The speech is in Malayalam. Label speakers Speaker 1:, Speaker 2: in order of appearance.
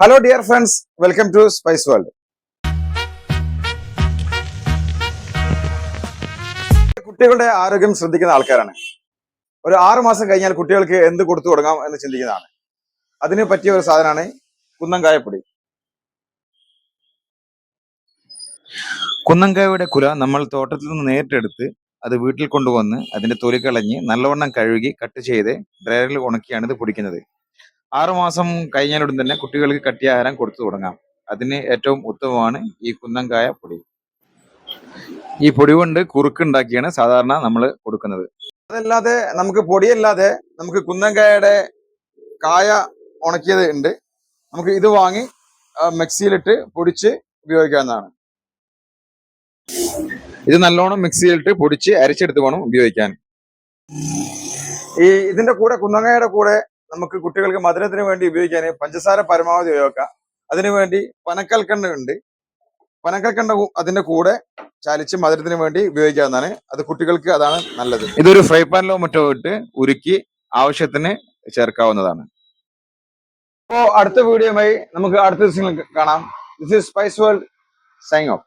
Speaker 1: Hello dear friends welcome to spice world കുട്ടികളുടെ ആരോഗ്യം ശ്രദ്ധിക്കുന്ന ആൾക്കാരാണ്. ഒരു ആറു മാസം കഴിഞ്ഞാൽ കുട്ടികൾക്ക് എന്ത് കൊടുത്തു തുടങ്ങാം എന്ന് ചിന്തിക്കുന്നതാണ്. അതിന് പറ്റിയ ഒരു സാധനമാണ് കുന്നങ്കായപ്പൊടി. കുന്നങ്കായയുടെ കുല നമ്മൾ തോട്ടത്തിൽ നിന്ന് നേരിട്ടെടുത്ത് അത് വീട്ടിൽ കൊണ്ടുവന്ന് അതിന്റെ തൊലി കളഞ്ഞ് നല്ലവണ്ണം കഴുകി കട്ട് ചെയ്ത് ഡ്രയറിൽ ഉണക്കിയാണ് ഇത് പൊടിക്കുന്നത്. ആറുമാസം കഴിഞ്ഞാലുടൻ തന്നെ കുട്ടികൾക്ക് കട്ടിയാഹാരം കൊടുത്തു തുടങ്ങാം. അതിന് ഏറ്റവും ഉത്തമമാണ് ഈ കുന്നങ്കായ പൊടി. ഈ പൊടി കൊണ്ട് കുറുക്കുണ്ടാക്കിയാണ് സാധാരണ നമ്മൾ കൊടുക്കുന്നത്. അതല്ലാതെ നമുക്ക് പൊടിയല്ലാതെ നമുക്ക് കുന്നങ്കായയുടെ കായ ഉണക്കിയത് ഉണ്ട്. നമുക്ക് ഇത് വാങ്ങി മിക്സിയിലിട്ട് പൊടിച്ച് ഉപയോഗിക്കാവുന്നതാണ്. ഇത് നല്ലോണം മിക്സിയിലിട്ട് പൊടിച്ച് അരച്ചെടുത്ത് വേണം ഉപയോഗിക്കാൻ. ഈ ഇതിന്റെ കൂടെ കുന്നങ്ങയുടെ കൂടെ നമുക്ക് കുട്ടികൾക്ക് മധുരത്തിന് വേണ്ടി ഉപയോഗിക്കാൻ പഞ്ചസാര പരമാവധി ഉപയോഗിക്കാം. അതിനുവേണ്ടി പനക്കൽക്കണ്ട ഉണ്ട്. പനക്കൽക്കണ്ട അതിന്റെ കൂടെ ചാലിച്ച് മധുരത്തിന് വേണ്ടി ഉപയോഗിക്കാവുന്നതാണ്. അത് കുട്ടികൾക്ക് അതാണ് നല്ലത്. ഇതൊരു ഫ്രൈ പാനിലോ മറ്റോ ഇട്ട് ഉരുക്കി ആവശ്യത്തിന് ചേർക്കാവുന്നതാണ്. അപ്പോ അടുത്ത വീഡിയോയുമായി നമുക്ക് അടുത്ത ദിവസങ്ങളിൽ കാണാം. This is spice world signing off